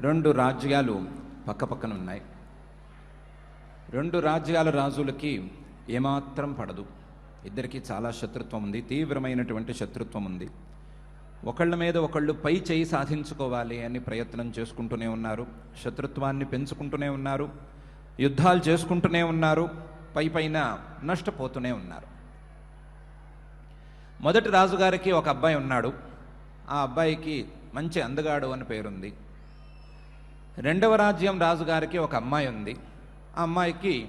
రెండు రాజ్యాలు పక్కపక్కన ఉన్నాయి. రెండు రాజ్యాల రాజులకి ఏమాత్రం పడదు. ఇద్దరికి చాలా శత్రుత్వం ఉంది తీవ్రమైనటువంటి శత్రుత్వం ఉంది. ఒకళ్ళ మీద ఒకళ్ళు పై చేయి సాధించుకోవాలి అని ప్రయత్నం చేసుకుంటూనే ఉన్నారు శత్రుత్వాన్ని పెంచుకుంటూనే ఉన్నారు యుద్ధాలు చేసుకుంటూనే ఉన్నారు పై పైన నష్టపోతూనే ఉన్నారు. మొదటి రాజుగారికి ఒక అబ్బాయి ఉన్నాడు. ఆ అబ్బాయికి మంచి అందగాడు అని పేరుంది. రెండవ రాజ్యం రాజుగారికి ఒక అమ్మాయి ఉంది. ఆ అమ్మాయికి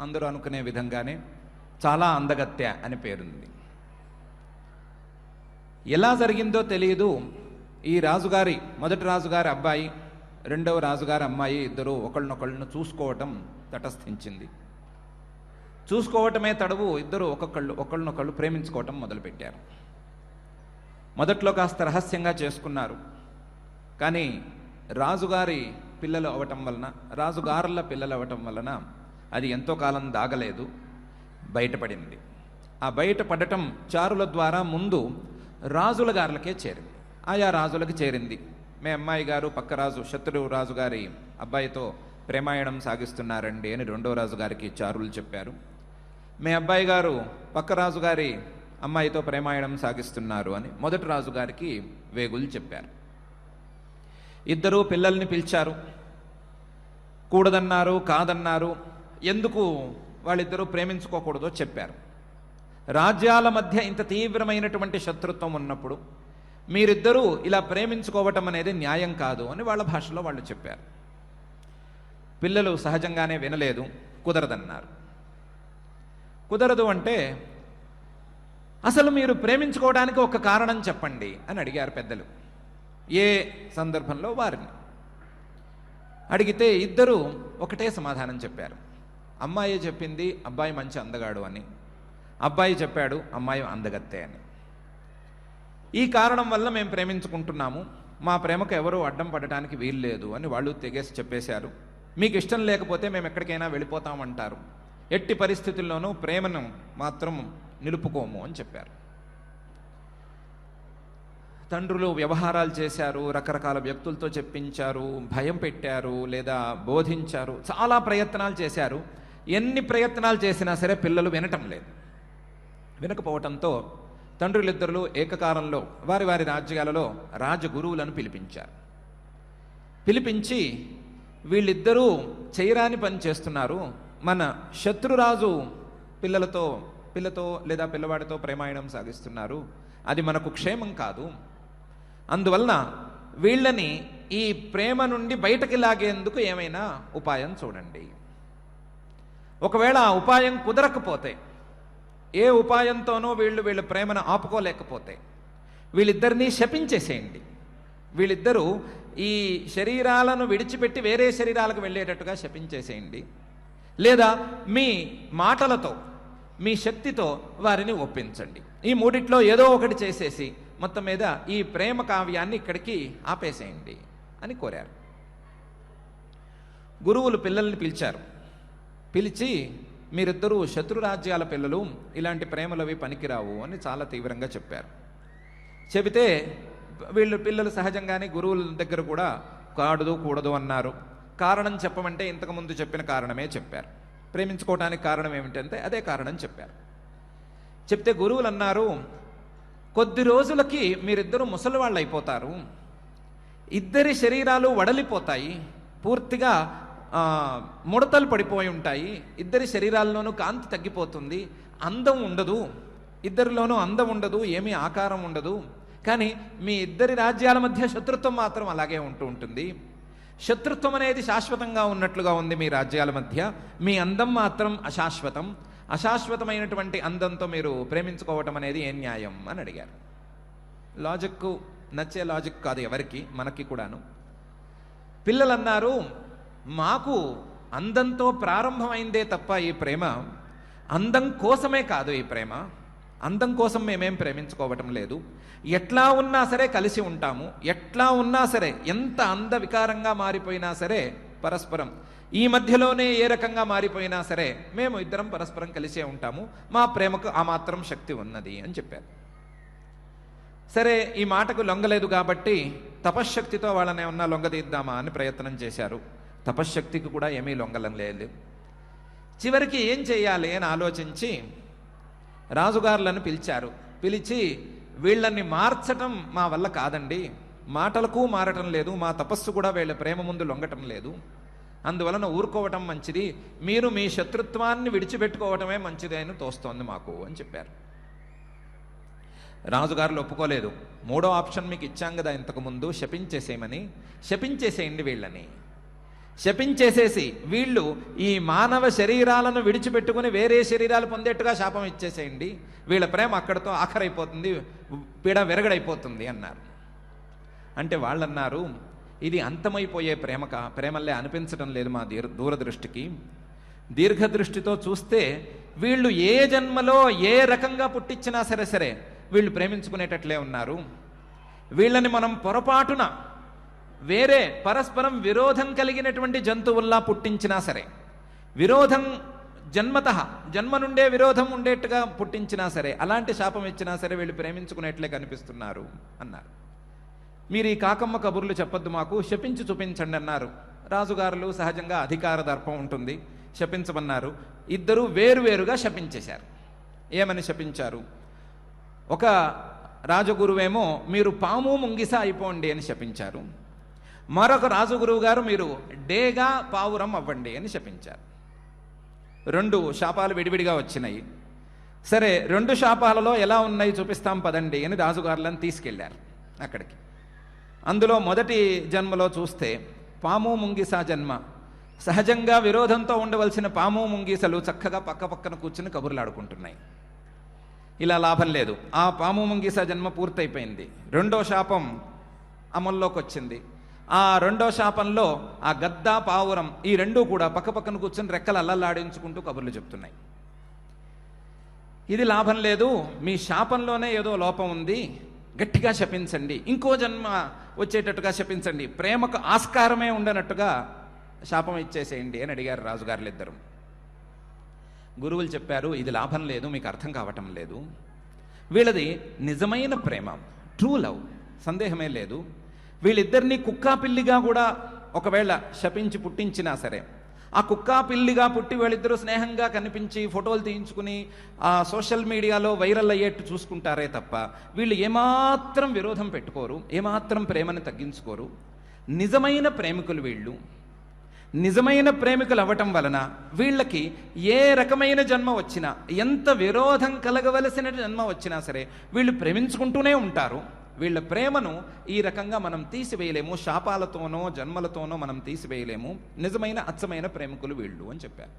అందరూ అనుకునే విధంగానే చాలా అందగత్య అని పేరుంది. ఎలా జరిగిందో తెలియదు. ఈ రాజుగారి మొదటి రాజుగారి అబ్బాయి రెండవ రాజుగారి అమ్మాయి ఇద్దరు ఒకళ్ళనొకళ్ళను చూసుకోవటం తటస్థించింది. చూసుకోవటమే తడవు ఇద్దరు ఒక్కొక్కళ్ళు ఒకళ్ళనొకళ్ళు ప్రేమించుకోవటం మొదలుపెట్టారు. మొదట్లో కాస్త రహస్యంగా చేసుకున్నారు. కానీ రాజుగారి పిల్లలు అవటం వలన రాజుగారుల పిల్లలు అవటం వలన అది ఎంతో కాలం దాగలేదు బయటపడింది. ఆ బయటపడటం చారుల ద్వారా ముందు రాజుల గారులకే చేరింది. ఆయా రాజులకు చేరింది. మీ అమ్మాయి గారు పక్క రాజు శత్రువు రాజు గారి అబ్బాయితో ప్రేమాయణం సాగిస్తున్నారండి అని రెండో రాజు గారికి చారులు చెప్పారు. మీ అబ్బాయి గారు పక్క రాజు గారి అమ్మాయితో ప్రేమాయణం సాగిస్తున్నారు అని మొదటి రాజు గారికి వేగులు చెప్పారు. ఇద్దరూ పిల్లల్ని పిలిచారు. కూడదన్నారు కాదన్నారు ఎందుకు వాళ్ళిద్దరూ ప్రేమించుకోకూడదో చెప్పారు. రాజ్యాల మధ్య ఇంత తీవ్రమైనటువంటి శత్రుత్వం ఉన్నప్పుడు మీరిద్దరూ ఇలా ప్రేమించుకోవటం అనేది న్యాయం కాదు అని వాళ్ళ భాషలో వాళ్ళు చెప్పారు. పిల్లలు సహజంగానే వినలేదు కుదరదన్నారు. కుదరదు అంటే అసలు మీరు ప్రేమించుకోవడానికి ఒక కారణం చెప్పండి అని అడిగారు పెద్దలు. ఏ సందర్భంలో వారిని? అడిగితే ఇద్దరు ఒకటే సమాధానం చెప్పారు. అమ్మాయి చెప్పింది అబ్బాయి మంచి అందగాడు అని. అబ్బాయి చెప్పాడు అమ్మాయి అందగత్తే అని. ఈ కారణం వల్ల మేము ప్రేమించుకుంటున్నాము. మా ప్రేమకు ఎవరూ అడ్డం పడటానికి వీల్లేదు అని వాళ్ళు తెగేసి చెప్పేశారు. మీకు ఇష్టం లేకపోతే మేము ఎక్కడికైనా వెళ్ళిపోతామంటారు. ఎట్టి పరిస్థితుల్లోనూ ప్రేమను మాత్రం నిలుపుకోము అని చెప్పారు. తండ్రులు వ్యవహారాలు చేశారు రకరకాల వ్యక్తులతో చెప్పించారు భయం పెట్టారు లేదా బోధించారు చాలా ప్రయత్నాలు చేశారు. ఎన్ని ప్రయత్నాలు చేసినా సరే పిల్లలు వినటం లేదు. వినకపోవటంతో తండ్రులిద్దరులు ఏకకాలంలో వారి వారి రాజ్యాలలో రాజగురువులను పిలిపించారు. పిలిపించి వీళ్ళిద్దరూ చేయరాని పని చేస్తున్నారు. మన శత్రురాజు పిల్లలతో పిల్లతో లేదా పిల్లవాడితో ప్రేమాయణం సాగిస్తున్నారు. అది మనకు క్షేమం కాదు. అందువలన వీళ్ళని ఈ ప్రేమ నుండి బయటకి లాగేందుకు ఏమైనా ఉపాయం చూడండి. ఒకవేళ ఆ ఉపాయం కుదరకపోతే ఏ ఉపాయంతోనో వీళ్ళు వీళ్ళ ప్రేమను ఆపుకోలేకపోతే వీళ్ళిద్దరినీ శపించేసేయండి. వీళ్ళిద్దరూ ఈ శరీరాలను విడిచిపెట్టి వేరే శరీరాలకు వెళ్ళేటట్టుగా శపించేసేయండి. లేదా మీ మాటలతో మీ శక్తితో వారిని ఒప్పించండి. ఈ మూడిట్లో ఏదో ఒకటి చేసేసి మొత్తం మీద ఈ ప్రేమ కావ్యాన్ని ఇక్కడికి ఆపేసేయండి అని కోరారు. గురువులు పిల్లల్ని పిలిచారు. పిలిచి మీరిద్దరూ శత్రు రాజ్యాల పిల్లలు ఇలాంటి ప్రేమలవి పనికిరావు అని చాలా తీవ్రంగా చెప్పారు. చెబితే వీళ్ళు పిల్లలు సహజంగానే గురువుల దగ్గర కూడా కాడదు కూడదు అన్నారు. కారణం చెప్పమంటే ఇంతకుముందు చెప్పిన కారణమే చెప్పారు. ప్రేమించుకోవటానికి కారణం ఏమిటంటే అదే కారణం చెప్పారు. చెప్తే గురువులు అన్నారు కొద్ది రోజులకి మీరిద్దరూ ముసలి వాళ్ళు అయిపోతారు ఇద్దరి శరీరాలు వడలిపోతాయి. పూర్తిగా ముడతలు పడిపోయి ఉంటాయి. ఇద్దరి శరీరాల్లోనూ కాంతి తగ్గిపోతుంది. అందం ఉండదు. ఇద్దరిలోనూ అందం ఉండదు. ఏమీ ఆకారం ఉండదు. కానీ మీ ఇద్దరి రాజ్యాల మధ్య శత్రుత్వం మాత్రం అలాగే ఉంటూ ఉంటుంది. శత్రుత్వం అనేది శాశ్వతంగా ఉన్నట్లుగా ఉంది మీ రాజ్యాల మధ్య. మీ అందం మాత్రం అశాశ్వతం. అశాశ్వతమైనటువంటి అందంతో మీరు ప్రేమించుకోవటం అనేది ఏం న్యాయం అని అడిగారు. లాజిక్ నచ్చే లాజిక్ కాదు ఎవరికి మనకి కూడాను. పిల్లలు అన్నారు మాకు అందంతో ప్రారంభమైందే తప్ప ఈ ప్రేమ అందం కోసమే కాదు ఈ ప్రేమ. అందం కోసం మేమేం ప్రేమించుకోవటం లేదు. ఎట్లా ఉన్నా సరే కలిసి ఉంటాము. ఎట్లా ఉన్నా సరే ఎంత అంద వికారంగా మారిపోయినా సరే పరస్పరం ఈ మధ్యలోనే ఏ రకంగా మారిపోయినా సరే మేము ఇద్దరం పరస్పరం కలిసే ఉంటాము. మా ప్రేమకు ఆ మాత్రం శక్తి ఉన్నది అని చెప్పారు. సరే ఈ మాటకు లొంగలేదు కాబట్టి తపశ్శక్తితో వాళ్ళని ఏమన్నా లొంగదీద్దామా అని ప్రయత్నం చేశారు. తపశ్శక్తికి కూడా ఏమీ లొంగలం లేదు. చివరికి ఏం చేయాలి అని ఆలోచించి రాజుగారులను పిలిచారు. పిలిచి వీళ్ళని మార్చటం మా వల్ల కాదండి. మాటలకు మారటం లేదు. మా తపస్సు కూడా వీళ్ళ ప్రేమ ముందు లొంగటం లేదు. అందువలన ఊరుకోవటం మంచిది. మీరు మీ శత్రుత్వాన్ని విడిచిపెట్టుకోవటమే మంచిది అని తోస్తోంది మాకు అని చెప్పారు. రాజుగారులు ఒప్పుకోలేదు. మూడో ఆప్షన్ మీకు ఇచ్చాం కదా ఇంతకుముందు శపించేసేయమని. శపించేసేయండి వీళ్ళని. శపించేసేసి వీళ్ళు ఈ మానవ శరీరాలను విడిచిపెట్టుకుని వేరే శరీరాలు పొందేట్టుగా శాపం ఇచ్చేసేయండి. వీళ్ళ ప్రేమ అక్కడితో ఆఖరైపోతుంది పీడ విరగడైపోతుంది అన్నారు. అంటే వాళ్ళన్నారు ఇది అంతమైపోయే ప్రేమక ప్రేమల్లే అనిపించడం లేదు మా దీర్ దూరదృష్టికి. దీర్ఘదృష్టితో చూస్తే వీళ్ళు ఏ జన్మలో ఏ రకంగా పుట్టించినా సరే సరే వీళ్ళు ప్రేమించుకునేటట్లే ఉన్నారు. వీళ్ళని మనం పొరపాటున వేరే పరస్పరం విరోధం కలిగినటువంటి జంతువుల్లా పుట్టించినా సరే విరోధం జన్మత జన్మ నుండే విరోధం ఉండేట్టుగా పుట్టించినా సరే అలాంటి శాపం ఇచ్చినా సరే వీళ్ళు ప్రేమించుకునేట్లే కనిపిస్తున్నారు అన్నారు. మీరు ఈ కాకమ్మ కబుర్లు చెప్పొద్దు మాకు శపించి చూపించండి అన్నారు. రాజుగారులు సహజంగా అధికార దర్పం ఉంటుంది శపించమన్నారు. ఇద్దరు వేరువేరుగా శపించేశారు. ఏమని శపించారు? ఒక రాజగురువేమో మీరు పాము ముంగిస అయిపోండి అని శపించారు. మరొక రాజగురువు గారు మీరు డేగా పావురం అవ్వండి అని శపించారు. రెండు శాపాలు విడివిడిగా వచ్చినాయి. సరే రెండు శాపాలలో ఎలా ఉన్నాయి చూపిస్తాం పదండి అని రాజుగారులను తీసుకెళ్ళారు అక్కడికి. అందులో మొదటి జన్మలో చూస్తే పాము ముంగిస జన్మ. సహజంగా విరోధంతో ఉండవలసిన పాము ముంగీసలు చక్కగా పక్క పక్కన కూర్చుని కబుర్లాడుకుంటున్నాయి. ఇలా లాభం లేదు. ఆ పాము ముంగీస జన్మ పూర్తయిపోయింది. రెండో శాపం అమల్లోకి వచ్చింది ఆ రెండో శాపంలో ఆ గద్ద పావురం ఈ రెండూ కూడా పక్క పక్కన కూర్చుని రెక్కలు అల్లల్లాడించుకుంటూ కబుర్లు చెప్తున్నాయి. ఇది లాభం లేదు. మీ శాపంలోనే ఏదో లోపం ఉంది. గట్టిగా శపించండి. ఇంకో జన్మ వచ్చేటట్టుగా శపించండి. ప్రేమకు ఆస్కారమే ఉండనట్టుగా శాపం ఇచ్చేసేయండి అని అడిగారు రాజుగారులు ఇద్దరు. గురువులు చెప్పారు ఇది లాభం లేదు మీకు అర్థం కావటం లేదు. వీళ్ళది నిజమైన ప్రేమ ట్రూ లవ్ సందేహమే లేదు. వీళ్ళిద్దరినీ కుక్కా పిల్లిగా కూడా ఒకవేళ శపించి పుట్టించినా సరే ఆ కుక్క పిల్లిగా పుట్టి వీళ్ళిద్దరూ స్నేహంగా కనిపించి ఫోటోలు తీయించుకుని ఆ సోషల్ మీడియాలో వైరల్ అయ్యేట్టు చూసుకుంటారే తప్ప వీళ్ళు ఏమాత్రం విరోధం పెట్టుకోరు ఏమాత్రం ప్రేమను తగ్గించుకోరు. నిజమైన ప్రేమికులు వీళ్ళు. నిజమైన ప్రేమికులు అవ్వటం వలన వీళ్ళకి ఏ రకమైన జన్మ వచ్చినా ఎంత విరోధం కలగవలసిన జన్మ వచ్చినా సరే వీళ్ళు ప్రేమించుకుంటూనే ఉంటారు. వీళ్ళ ప్రేమను ఈ రకంగా మనం తీసివేయలేము. శాపాలతోనో జన్మలతోనో మనం తీసివేయలేము. నిజమైన అచ్చమైన ప్రేమికులు వీళ్ళు అని చెప్పారు.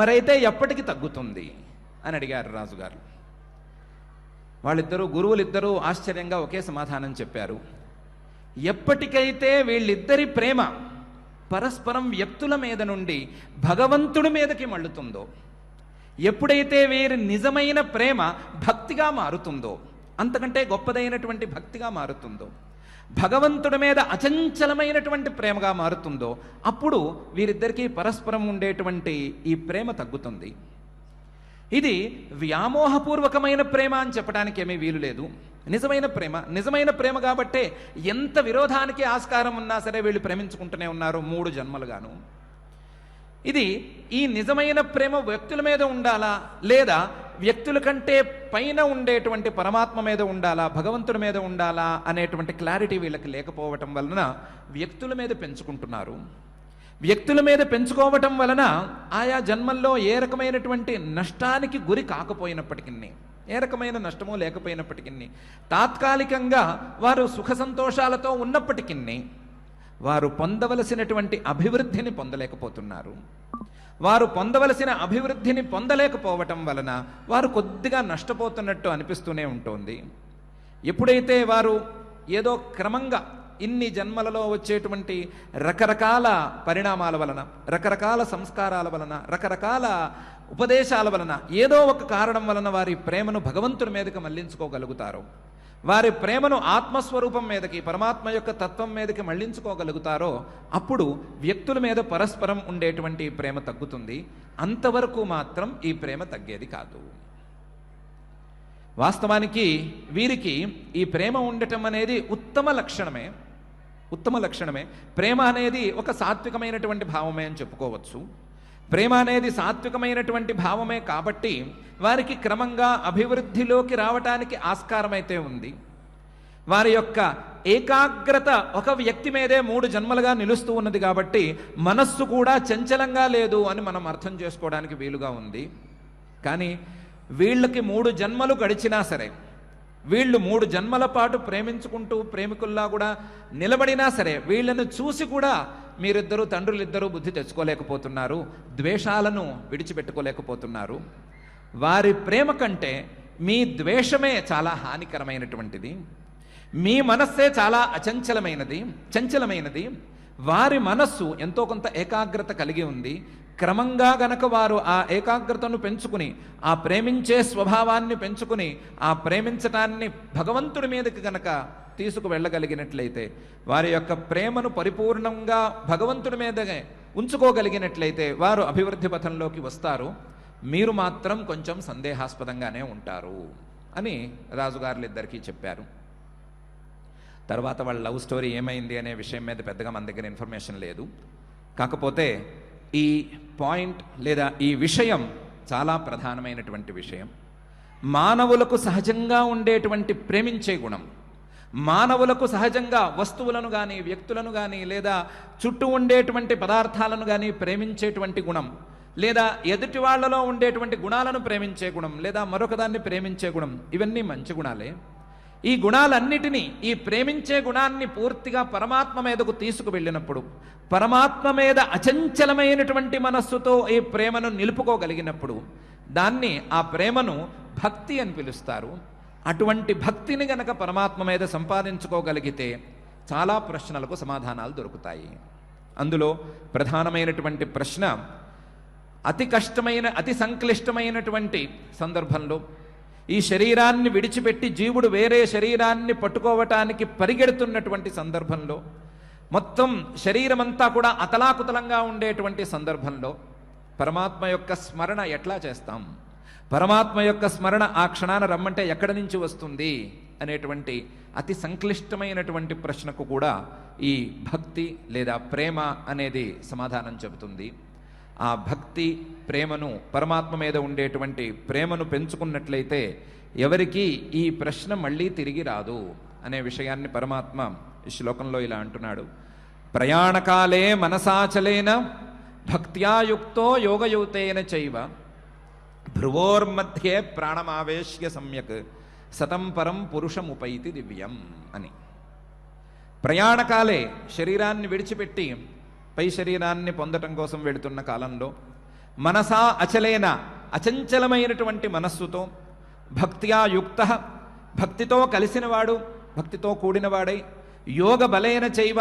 మరైతే ఎప్పటికి తగ్గుతుంది అని అడిగారు రాజుగారు. వాళ్ళిద్దరూ గురువులిద్దరూ ఆశ్చర్యంగా ఒకే సమాధానం చెప్పారు. ఎప్పటికైతే వీళ్ళిద్దరి ప్రేమ పరస్పరం వ్యక్తుల మీద నుండి భగవంతుడి మీదకి మళ్ళుతుందో ఎప్పుడైతే వీరి నిజమైన ప్రేమ భక్తిగా మారుతుందో అంతకంటే గొప్పదైనటువంటి భక్తిగా మారుతుందో భగవంతుడి మీద అచంచలమైనటువంటి ప్రేమగా మారుతుందో అప్పుడు వీరిద్దరికీ పరస్పరం ఉండేటువంటి ఈ ప్రేమ తగ్గుతుంది. ఇది వ్యామోహపూర్వకమైన ప్రేమ అని చెప్పడానికి ఏమీ వీలు లేదు. నిజమైన ప్రేమ నిజమైన ప్రేమ కాబట్టే ఎంత విరోధానికి ఆస్కారం ఉన్నా సరే వీళ్ళు ప్రేమించుకుంటూనే ఉన్నారు మూడు జన్మలుగాను. ఇది ఈ నిజమైన ప్రేమ వ్యక్తుల మీద ఉండాలా? లేదా వ్యక్తుల కంటే పైన ఉండేటువంటి పరమాత్మ మీద ఉండాలా? భగవంతుడి మీద ఉండాలా? అనేటువంటి క్లారిటీ వీళ్ళకి లేకపోవటం వలన వ్యక్తుల మీద పెంచుకుంటున్నారు. వ్యక్తుల మీద పెంచుకోవటం వలన ఆయా జన్మల్లో ఏ రకమైనటువంటి నష్టానికి గురి కాకపోయినప్పటికీ ఏ రకమైన నష్టమో లేకపోయినప్పటికీ తాత్కాలికంగా వారు సుఖ సంతోషాలతో ఉన్నప్పటికీ వారు పొందవలసినటువంటి అభివృద్ధిని పొందలేకపోతున్నారు. వారు పొందవలసిన అభివృద్ధిని పొందలేకపోవటం వలన వారు కొద్దిగా నష్టపోతున్నట్టు అనిపిస్తూనే ఉంటుంది. ఎప్పుడైతే వారు ఏదో క్రమంగా ఇన్ని జన్మలలో వచ్చేటువంటి రకరకాల పరిణామాల వలన రకరకాల సంస్కారాల వలన రకరకాల ఉపదేశాల వలన ఏదో ఒక కారణం వలన వారి ప్రేమను భగవంతుడి మీదకి మళ్ళించుకోగలుగుతారు వారి ప్రేమను ఆత్మస్వరూపం మీదకి పరమాత్మ యొక్క తత్వం మీదకి మళ్ళించుకోగలుగుతారో అప్పుడు వ్యక్తుల మీద పరస్పరం ఉండేటువంటి ప్రేమ తగ్గుతుంది. అంతవరకు మాత్రం ఈ ప్రేమ తగ్గేది కాదు. వాస్తవానికి వీరికి ఈ ప్రేమ ఉండటం అనేది ఉత్తమ లక్షణమే. ఉత్తమ లక్షణమే. ప్రేమ అనేది ఒక సాత్వికమైనటువంటి భావమే అని చెప్పుకోవచ్చు. ప్రేమ అనేది సాత్వికమైనటువంటి భావమే కాబట్టి వారికి క్రమంగా అభివృద్ధిలోకి రావటానికి ఆస్కారమైతే ఉంది. వారి యొక్క ఏకాగ్రత ఒక వ్యక్తి మీదే మూడు జన్మలుగా నిలుస్తూ ఉన్నది కాబట్టి మనస్సు కూడా చంచలంగా లేదు అని మనం అర్థం చేసుకోవడానికి వీలుగా ఉంది. కానీ వీళ్ళకి మూడు జన్మలు గడిచినా సరే వీళ్ళు మూడు జన్మల పాటు ప్రేమించుకుంటూ ప్రేమికుల్లా కూడా నిలబడినా సరే వీళ్ళను చూసి కూడా మీరిద్దరూ తండ్రులిద్దరూ బుద్ధి తెచ్చుకోలేకపోతున్నారు ద్వేషాలను విడిచిపెట్టుకోలేకపోతున్నారు. వారి ప్రేమ కంటే మీ ద్వేషమే చాలా హానికరమైనటువంటిది. మీ మనస్సే చాలా అచంచలమైనది చంచలమైనది. వారి మనస్సు ఎంతో కొంత ఏకాగ్రత కలిగి ఉంది. క్రమంగా గనక వారు ఆ ఏకాగ్రతను పెంచుకుని ఆ ప్రేమించే స్వభావాన్ని పెంచుకుని ఆ ప్రేమించటాన్ని భగవంతుడి మీదకి గనక తీసుకు వెళ్ళగలిగినట్లయితే వారి యొక్క ప్రేమను పరిపూర్ణంగా భగవంతుడి మీదనే ఉంచుకోగలిగినట్లయితే వారు అభివృద్ధి పథంలోకి వస్తారు. మీరు మాత్రం కొంచెం సందేహాస్పదంగానే ఉంటారు అని రాజుగారులు ఇద్దరికీ చెప్పారు. తర్వాత వాళ్ళ లవ్ స్టోరీ ఏమైంది అనే విషయం మీద పెద్దగా మన దగ్గర ఇన్ఫర్మేషన్ లేదు. కాకపోతే ఈ పాయింట్ లేదా ఈ విషయం చాలా ప్రధానమైనటువంటి విషయం. మానవులకు సహజంగా ఉండేటువంటి ప్రేమించే గుణం. మానవులకు సహజంగా వస్తువులను కానీ వ్యక్తులను కానీ లేదా చుట్టూ ఉండేటువంటి పదార్థాలను కానీ ప్రేమించేటువంటి గుణం లేదా ఎదుటి వాళ్ళలో ఉండేటువంటి గుణాలను ప్రేమించే గుణం లేదా మరొకదాన్ని ప్రేమించే గుణం ఇవన్నీ మంచి గుణాలే. ఈ గుణాలన్నిటినీ ఈ ప్రేమించే గుణాన్ని పూర్తిగా పరమాత్మ మీదకు తీసుకువెళ్ళినప్పుడు పరమాత్మ మీద అచంచలమైనటువంటి మనస్సుతో ఈ ప్రేమను నిలుపుకోగలిగినప్పుడు దాన్ని ఆ ప్రేమను భక్తి అని పిలుస్తారు. అటువంటి భక్తిని గనక పరమాత్మ మీద సంపాదించుకోగలిగితే చాలా ప్రశ్నలకు సమాధానాలు దొరుకుతాయి. అందులో ప్రధానమైనటువంటి ప్రశ్న అతి కష్టమైన అతి సంక్లిష్టమైనటువంటి సందర్భంలో ఈ శరీరాన్ని విడిచిపెట్టి జీవుడు వేరే శరీరాన్ని పట్టుకోవటానికి పరిగెడుతున్నటువంటి సందర్భంలో మొత్తం శరీరమంతా కూడా అతలాకుతలంగా ఉండేటువంటి సందర్భంలో పరమాత్మ యొక్క స్మరణ ఎట్లా చేస్తాం? పరమాత్మ యొక్క స్మరణ ఆ క్షణాన రమ్మంటే ఎక్కడి నుంచి వస్తుంది అనేటువంటి అతి సంక్లిష్టమైనటువంటి ప్రశ్నకు కూడా ఈ భక్తి లేదా ప్రేమ అనేది సమాధానం చెబుతుంది. ఆ భక్తి ప్రేమను పరమాత్మ మీద ఉండేటువంటి ప్రేమను పెంచుకున్నట్లయితే ఎవరికి ఈ ప్రశ్న మళ్ళీ తిరిగి రాదు అనే విషయాన్ని పరమాత్మ ఈ శ్లోకంలో ఇలా అంటున్నాడు. ప్రయాణకాలే మనసాచలేన భక్త్యాయుక్తో యోగయుతేన చైవ భ్రువోర్మధ్యే ప్రాణమావేశ్య సమ్యక్ సతం పరం పురుషముపైతి దివ్యం అని. ప్రయాణకాలే శరీరాన్ని విడిచిపెట్టి పై శరీరాన్ని పొందటం కోసం వెళుతున్న కాలంలో మనసా అచలేన అచంచలమైనటువంటి మనస్సుతో భక్త్యా యుక్త భక్తితో కలిసినవాడు భక్తితో కూడినవాడై యోగ బలైన చైవ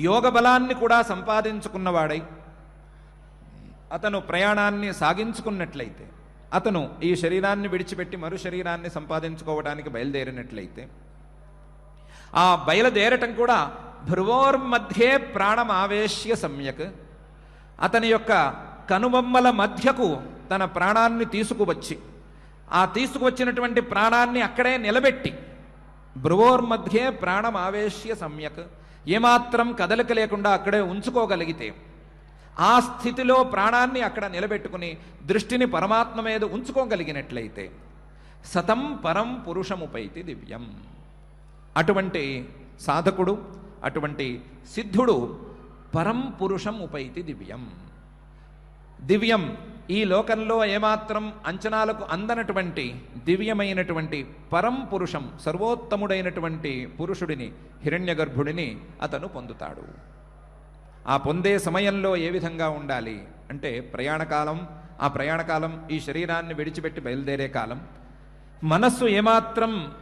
యోగ బలాన్ని కూడా సంపాదించుకున్నవాడై అతను ప్రయాణాన్ని సాగించుకున్నట్లయితే అతను ఈ శరీరాన్ని విడిచిపెట్టి మరు శరీరాన్ని సంపాదించుకోవడానికి బయలుదేరినట్లయితే ఆ బయలుదేరటం కూడా భ్రువోర్మధ్యే ప్రాణం ఆవేశ్య సమ్యక్. అతని యొక్క కనుబొమ్మల మధ్యకు తన ప్రాణాన్ని తీసుకువచ్చి ఆ తీసుకువచ్చినటువంటి ప్రాణాన్ని అక్కడే నిలబెట్టి భ్రువోర్మధ్యే ప్రాణం ఆవేశ్య సమ్యక్. ఏమాత్రం కదలిక లేకుండా అక్కడే ఉంచుకోగలిగితే ఆ స్థితిలో ప్రాణాన్ని అక్కడ నిలబెట్టుకుని దృష్టిని పరమాత్మ మీద ఉంచుకోగలిగినట్లయితే సతం పరం పురుషముపైతి దివ్యం. అటువంటి సాధకుడు అటువంటి సిద్ధుడు పరం పురుషం ఉపైతి దివ్యం. దివ్యం ఈ లోకంలో ఏమాత్రం అంచనాలకు అందనటువంటి దివ్యమైనటువంటి పరం పురుషం సర్వోత్తముడైనటువంటి పురుషుడిని హిరణ్యగర్భుడిని అతను పొందుతాడు. ఆ పొందే సమయంలో ఏ విధంగా ఉండాలి? అంటే ప్రయాణకాలం ఆ ప్రయాణకాలం ఈ శరీరాన్ని విడిచిపెట్టి బయలుదేరే కాలం. మనస్సు ఏమాత్రం